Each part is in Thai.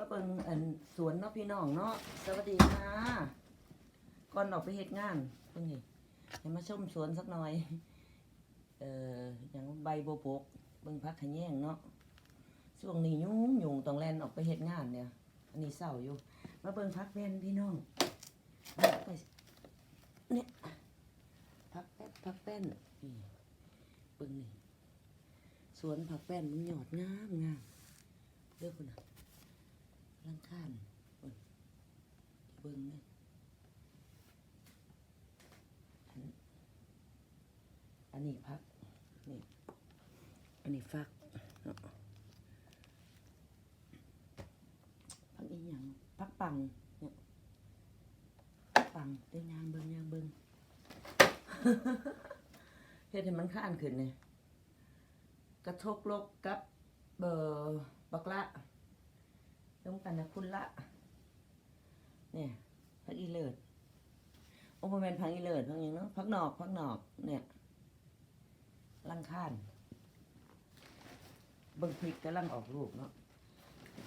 มาเบิ่งอันสวนเนาะพี่น้องเนาะสวัสดีค่ะก่อนออกไปเฮ็ดงานเพิ่งนี่ให้มาชมสวนสักหน่อย เอ่ออย่างใบบัวบกเบิ่งพักขแยงเนาะช่วงนี้ยุ่งยุ่งต้องแลนออกไปเฮ็ดงานเนี่ย อันนี้เศร้าอยู่ มาเบิ่งพักแป้นพี่น้องเอาไปเนี่ยพักแป้นพักแป้นนี่เบิ่งนี่สวนผักแป้นมันหยอดงามงามเด้อคุณน่ะ ลังคานเบิ่งเบิ่งเลยอันอันนี้พัก นี่ อันนี้ฟักเนาะพักอีหยังพักปังเนี่ยพักปังเด้ยางเบิ่งยางเบิ่งเฮ็ดให้มันข้านขึ้นเนี่ยกระทบลบกับเบอร์บักละ ต้องกันนะคุณละ เนี่ยพักอีเลิศโอ้โหเป็นพักอีเลิศพักยังเนาะพักหนอกพักหนอก เนี่ยลังค่านเบิ่งพริกกำลังออกลูกเนาะ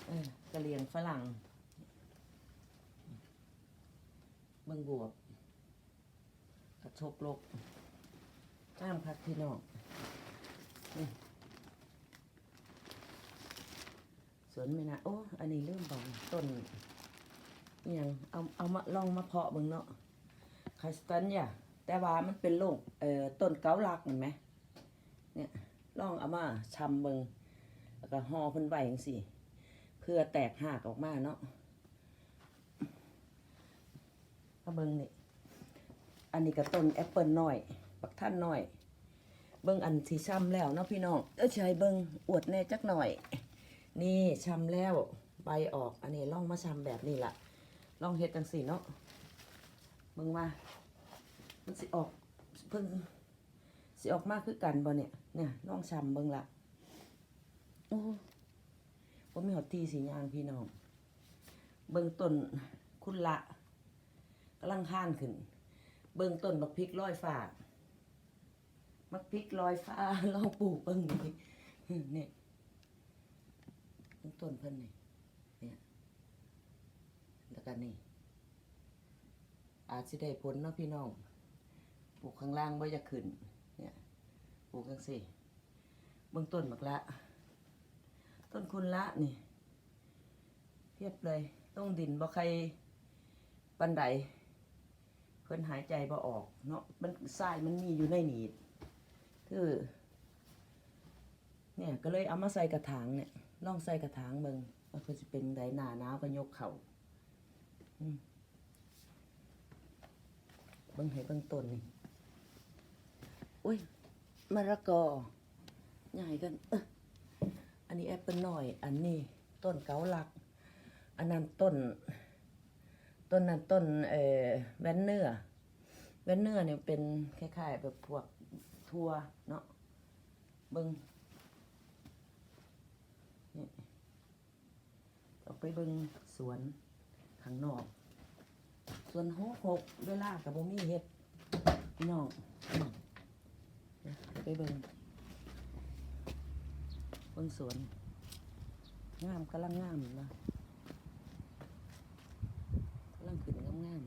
เออกระเลียงฝรั่งเบิ่งบวบกระชกลกน้ำพักพี่น้องนี่ สวนไม่นะโอ้ อันนี้เริ่มบอกต้นอหยังเอาเอามาลองมาเพาะบิ่งเนาะคาสตันเนี่ยแต่ว่ามันเป็นโรคเอ่อต้นเกาลักเห็นไหมเนี่ยลองเอามาชำบิ่งแล้วก็ห่อเพิ่นไว้จังซี่ เพื่อแตกหากออกมาเนาะมาเบิ่งนี่อันนี้ก็ต้นแอปเปิลน้อยบักท่านน้อย เบิ่งอันที่ช้ำแล้วเนาะพี่น้องเอ้ยใช้เบิ่งอวดแน่จักหน่อย นี่ชำแล้วใบออก อันนี้ล่องมาชำแบบนี้ละล่องเฮ็ดจังสี่เนาะเบิ่งว่ามันสิออกเพิ่งสิออกมากคือกันบ่เนี่ยเนี่ยล่องชำเบิ่งละโอ้ผมมีหอดทีสียางพี่น้อง เบิ่งต้นคุณละกำลังข้านขึ้น เบิ่งต้นบักพริกลอยฟ้ามักพริกลอยฟ้าลองปลูกเบิ่งดิเนี่ย ต้นเพิ่นนี่เนี่ยแล้วก็นี่อาจสิได้ผลเนาะพี่น้องปลูกข้างล่างบ่จะขึ้นเนี่ยปลูกจังซี่เบื้องต้นบักละ ต้นคุณละนี่เทียบเลยต้องดินบ่ใครปันไดเพิ่นหายใจบ่ออกเนาะมันทรายมันมีอยู่ในนีดคือเนี่ยก็เลยเอามาใส่กระถางเนี่ย ลองใส่กระถางเบิงว่าคือจะเป็นไดหนาหนาวก็ยกเขาอืมเบิ่งให้เบิ่งต้นนี่อุ้ยมะละกอใหญ่กันเอออันนี้แอปเปิลหน้อย อันนี้ต้นเกาลัก อันนั้นต้น ต้นนั้นต้นเอ่อแวนเนอร์แวนเนอร์เนี่ยเป็นคล้ายๆแบบพวกทัวเนาะเบิ่ง นี่ออก ไปเบิงสวนข้างนอกสวนหกหกเวลากับบ่มีเฮ็ดพี่น้องไปเบิงเบิงสวน งามกำลังงามนะกำลังขึ้นงามงาม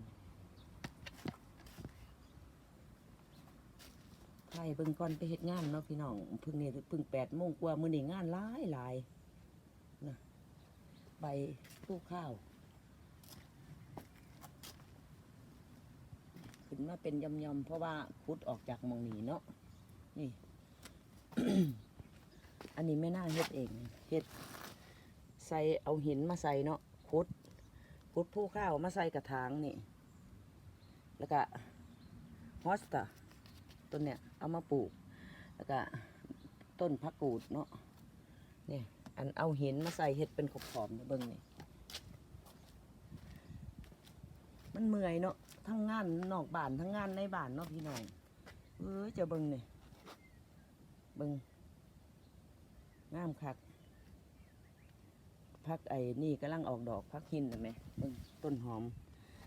ไทยเบิงก่อนไปเฮ็ดงานเนาะพี่น้องพิ่งนี่เพิ่งแปดโมงกว่ามื้อนี้งานหลายหลาย ใบตู้ข้าว ขึ้นมาเป็นยำยำๆเพราะว่าพุดออกจากมองนีเนาะนี่ อันนี้ไม่น่าเฮ็ดเองเฮ็ดใส่เอาหินมาใส่เนาะพุดพุดผู้ข้าวมาใส่กระถางนี่ แล้วก็ฮอสตาต้นเนี้ยเอามาปลูก แล้วก็ต้นพักกูดเนาะเนี่ย อันเอาหินมาใส่เห็ดเป็นขอบๆเนี่ยเบิ่งนี่มันเมื่อยเนาะทั้งงานนอกบ้านทั้งงานในบ้านเนาะพี่น้องเอ้ยจะเบิ่งนี่เบิ่งงามคักพักไอ้นี่กำลังออกดอกพักหินเห็นไหมเบิ่งต้นหอม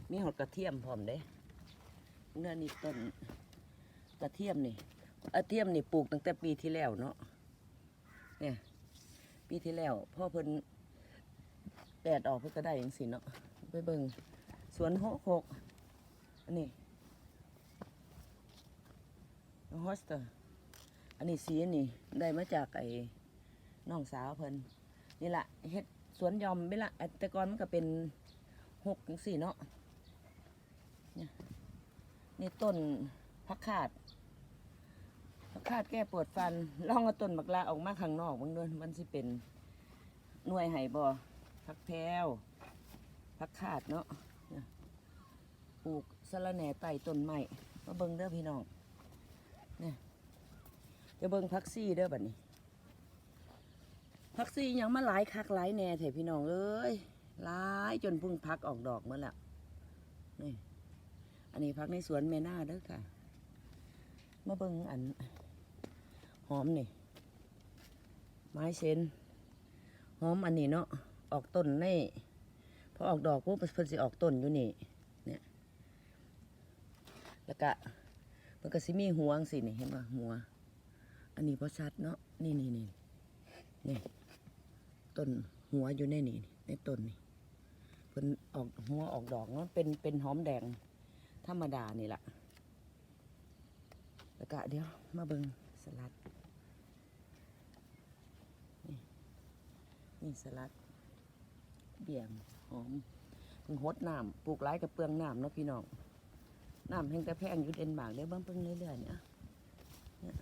มีหอดกระเทียมพร้อมเด้เนื้อนี่ต้นกระเทียมนี่กระเทียมนี่ปลูกตั้งแต่ปีที่แล้วเนาะเนี่ย ปีที่แล้วพ่อเพิ่นแดดออกเพื่อก็ได้อย่างสิเนาะไปเบิ่งสวนหกหกอันนี้ฮอสเตอร์อันนี้สีนนี้ได้มาจากไอ้น้องสาวเพิ่นนี่แหละเฮ็ดสวนยอมไปละแต่ก่อนมันก็เป็นหกจังสี่เนาะเนี่ยนี่ต้นพักขาด พักขาดแก้ปวดฟันลองเอาต้นบักลาออกมาข้างนอกบางเดือนมันสิเป็นหน่วยไห่บ่พักแพวพักขาดเนาะปลูกสะระแหน่ไต่ต้นไม้มาเบิ่งเด้อพี่น้องเนี่ยจะเบิ่งพักซี่เด้อบัดนี้พักซี่ยังมาหลายคักหลายแหน่เถอะพี่น้องเอ้ยหลายจนพุ่งพักออกดอกเมื่อแล้วนี่อันนี้พักในสวนแม่นาเด้อค่ะมาเบิ่งอัน หอมนี่ ไม้เซนหอมอันนี้เนาะออกต้นในพอออกดอกปุ๊บเพิ่นสิออกต้นอยู่นี่เนี่ยแล้วก็มันก็สิมีหัวสินี่เห็นป่ะหัว อันนี้พอชัดเนาะนี่นี่นี่นี่ต้นหัวอยู่ในนี่ในต้นนี่เพิ่นออกหัวออกดอกเนาะเป็นเป็นหอมแดงธรรมดานี่แหละแล้วก็เดี๋ยวมาเบิงสลัด นี่สลัด เบี่ยงหอมเพิ่งหดน้ำปลูกไร้กับเปลืองน้ำเนาะพี่น้องน้ำแห้งแต่แพงอยู่เดนมาร์กเดี๋ยวเบิ่งเพิ่งเรื่อยๆเนี่ยเนี่ย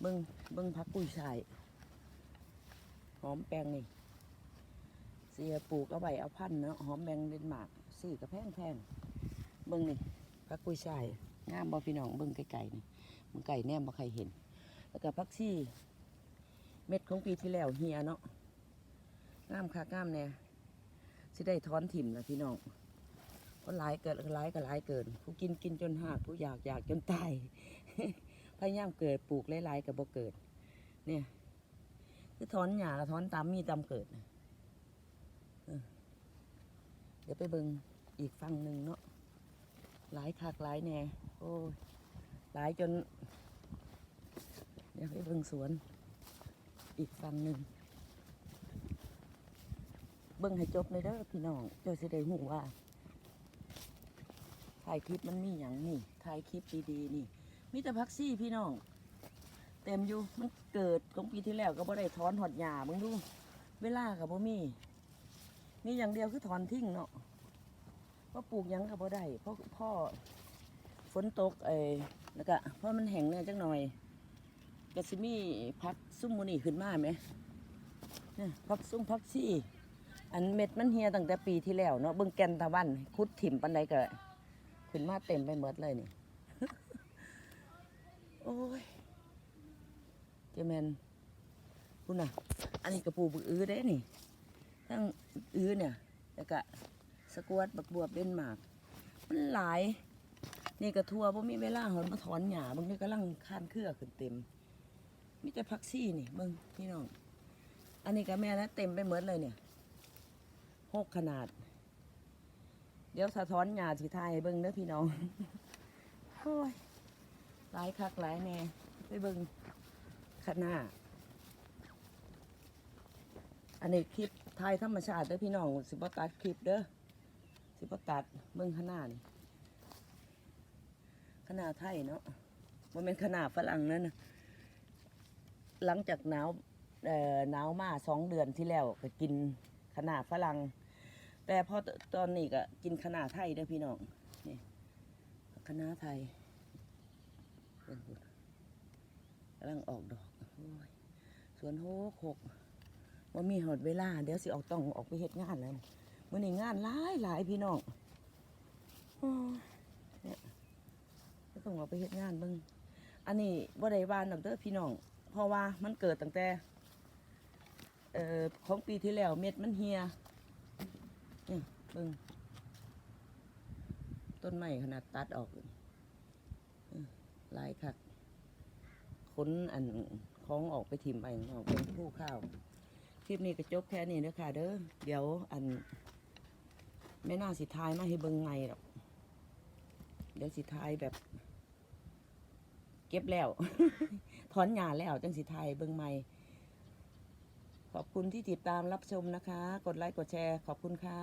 เบิ่งเบิ่งพักกุ้ยชายหอมแปลงนี่เสียปลูกเอาไว้เอาพันเนาะหอมแบงเดนมาร์กซื้อกับแพงแพงเบิ่งนี่พักกุ้ยชายงามบ่พี่น้องเบิ่งไกลๆนี่มันไก่แนมบ่ใครเห็น แล้วก็พักชี เม็ดของปีที่แล้วเฮียเนาะงามค่ะงามแน่สิได้ถอนถิ่มแล้วพี่น้องเพราะหลายเกิดหลายก็หลายเกิน ผู้กินกินจนหากผู้อยากอยากจนตายพยายามเกิดปลูกหลายๆกับบ่เกิด เนี่ย คือถอนหญ้ากับถอนตามมีตามเกิดเดี๋ยวไปเบิงอีกฝั่งหนึ่งเนาะหลายคักหลายแน่โอ้ยหลายจน เดี๋ยวไปเบิงสวน อีกฝั่งหนึ่งเบิ่งให้จบเลยเด้อพี่น้องเจ้าสิได้หูว่าถ่ายคลิปมันมีอย่างนี่ถ่ายคลิปดีๆนี่มีแต่พักซี่พี่น้องเต็มอยู่มันเกิดของปีที่แล้วก็บ่ได้ถอนหอดหญ้ามึงดูเวลากับบ่มีมีอย่างเดียวคือถอนทิ้งเนาะเพราะปลูกยังกับบ่ได้เพราะพ่อฝนตกเอ้แล้วก็เพราะมันแห้งเนี่ยจังหน่อย ก็สิมีพักซุ่มมูนี่ขึ้นมาไหมเนี่ยพักซุ่มพักซี่ อันเม็ดมันเฮียตั้งแต่ปีที่แล้วเนาะเบิ่งแกนตะวันคุดถิ่มปันใดก็ขึ้นมาเต็มไปหมดเลยนี่โอ้ยเจแมนคุณน่ะ อันนี้กระปูอื้อเด้นี่ทั้งอื้อเนี่ยแล้วก็สกวตบักบวบเดนมาร์กมันหลาย นี่กระทัวบ่มีเวลาหอนมาถอนหญ้าบางทีกำลังคานเครือขึ้นเต็ม มีแต่พักซี่นี่เบิ่งพี่น้อง อันนี้ก็แม่นะเต็มไปหมดเลยเนี่ยหกขนาด เดี๋ยวสะท้อนหญ้าสิทยเบิ่งเด้อพี่น้องโอ้ยหลายคักหลายแน่ไปเบิ่งขนาดอันนี้คลิปไทยธรรมชาติเด้อพี่น้องสิบตัดคลิปเด้อสิบตัดเบิ่งขนาดนี่ขนาดไทยเนาะมันเป็นขนาดฝรั่งนั่นนะ หลังจากหนาวหนาวมาสองเดือนที่แล้วก็กินขนาดฝรั่งแต่พอตอนนี้ก็กินขนาดไทยเด้พี่น้องนี่ขนาดไทยกำลังออกดอกสวนโฮกหกว่ามีหอดเวลา เดี๋ยวสิออกต้องออกไปเฮ็ดงานแล้วมื่อนี้งานหลายหลายพี่น้องเนี่ยต้องออกไปเฮ็ดงานบิ่งอันนี้บ่ได้วานดอกเด้อพี่น้อง เพราะว่ามันเกิดตั้งแต่เอ่อของปีที่แล้วเม็ดมันเฮียนี่เบิ่งต้นไม้ขนาดตัดออกลายคักค้นอันของออกไปถิ่มไปออกเป็นผู้ข้าว คลิปนี้ก็จบแค่นี้เด้อค่ะ เด้อเดี๋ยวอันไม่น่าสิทายมาให้เบิ่งไงหรอกเดี๋ยวสิทายแบบ เก็บแล้ว ถอนหญ้าแล้วจังสิทยเบิ่งใหม่ ขอบคุณที่ติดตามรับชมนะคะ กดไลค์กดแชร์ ขอบคุณค่ะ